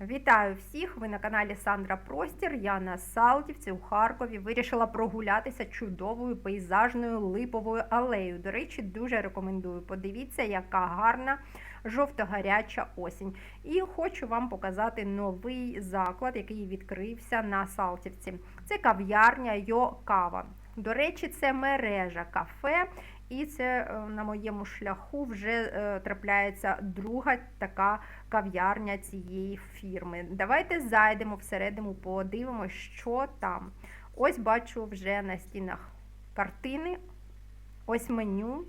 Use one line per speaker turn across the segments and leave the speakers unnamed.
Вітаю всіх! Ви на каналі Сандра Простір. Я на Салтівці у Харкові вирішила прогулятися чудовою пейзажною липовою алеєю. До речі, дуже рекомендую. Подивіться, яка гарна жовто-гаряча осінь. І хочу вам показати новий заклад, який відкрився на Салтівці. Це кав'ярня Йо Кава. До речі, це мережа кафе, і це е, на моєму шляху вже е, трапляється друга така кав'ярня цієї фірми. Давайте зайдемо всередину, подивимося, що там. Ось бачу вже на стінах картини, ось меню.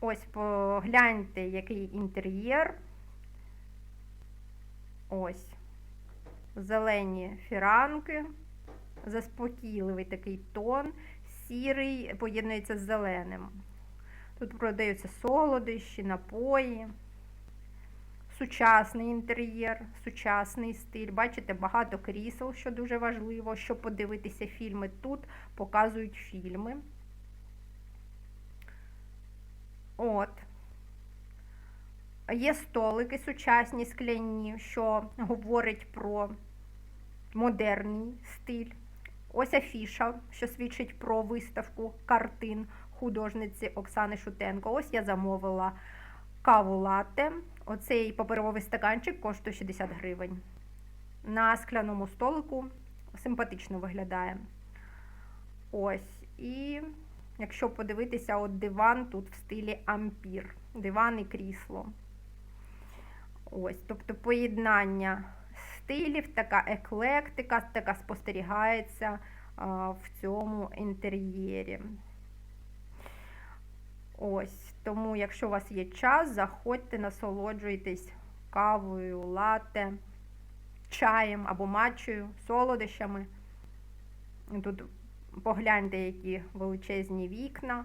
Ось погляньте, який інтер'єр. Ось зелені фіранки, заспокійливий такий тон, сірий поєднується з зеленим. Тут продаються солодощі, напої, сучасний інтер'єр, сучасний стиль. Бачите, багато крісел, що дуже важливо, щоб подивитися фільми. Тут показують фільми. От. Є столики сучасні скляні, що говорить про модерний стиль. Ось афіша, що свідчить про виставку картин художниці Оксани Шутенко. Ось я замовила каву латте. Оцей паперовий стаканчик коштує 60 гривень. На скляному столику симпатично виглядає. Ось. І якщо подивитися, от диван тут в стилі ампір. Диван і крісло. Ось, тобто поєднання стилів, така еклектика, така спостерігається в цьому інтер'єрі. Ось, тому, якщо у вас є час, заходьте, насолоджуйтесь кавою, лате, чаєм або матчею, солодощами. Тут погляньте, які величезні вікна,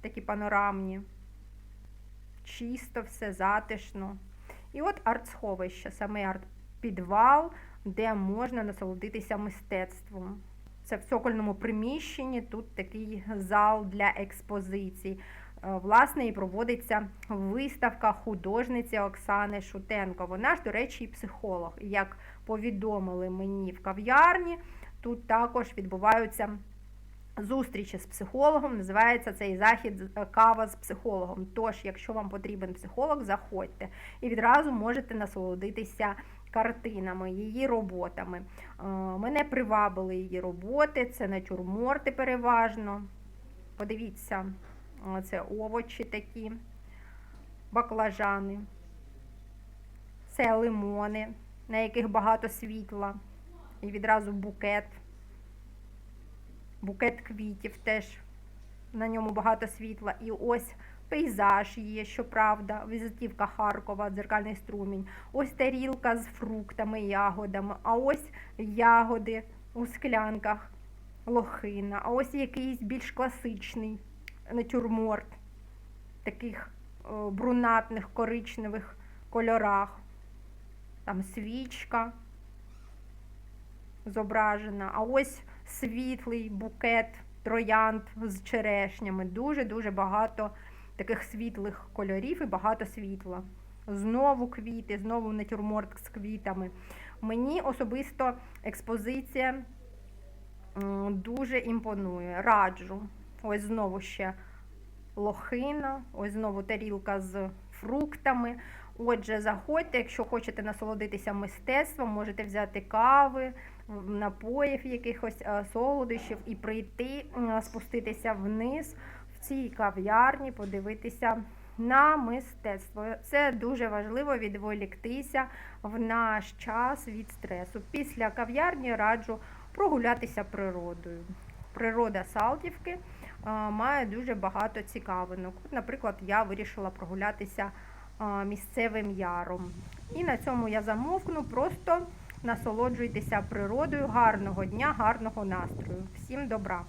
такі панорамні. Чисто все, затишно. І от арт-сховище, саме арт-підвал, де можна насолодитися мистецтвом. Це в цокольному приміщенні, тут такий зал для експозицій. Власне, і проводиться виставка художниці Оксани Шутенко. Вона ж, до речі, і психолог. Як повідомили мені в кав'ярні, тут також відбуваються зустрічі з психологом. Називається цей захід кава з психологом. Тож, якщо вам потрібен психолог, заходьте і відразу можете насолодитися картинами, її роботами. Мене привабили її роботи, це натюрморти переважно. Подивіться, це овочі такі, баклажани, це лимони, на яких багато світла. І відразу букет. Букет квітів теж на ньому багато світла. І ось пейзаж є, щоправда, візитівка Харкова, дзеркальний струмінь. Ось тарілка з фруктами, ягодами, а ось ягоди у склянках, лохина, а ось якийсь більш класичний натюрморт, таких брунатних коричневих кольорах. Там свічка зображена, а ось світлий букет троянд з черешнями. Дуже-дуже багато таких світлих кольорів і багато світла. Знову квіти, знову натюрморт з квітами. Мені особисто експозиція дуже імпонує. Раджу. Ось знову ще лохина, ось знову тарілка з фруктами. Отже, заходьте, якщо хочете насолодитися мистецтвом, можете взяти кави, напоїв, якихось солодощів і прийти, спуститися вниз в цій кав'ярні, подивитися на мистецтво. Це дуже важливо відволіктися в наш час від стресу. Після кав'ярні раджу прогулятися природою. Природа Салтівки має дуже багато цікавинок. Наприклад, я вирішила прогулятися місцевим яром. І на цьому я замовкну. Просто насолоджуйтеся природою. Гарного дня, гарного настрою. Всім добра!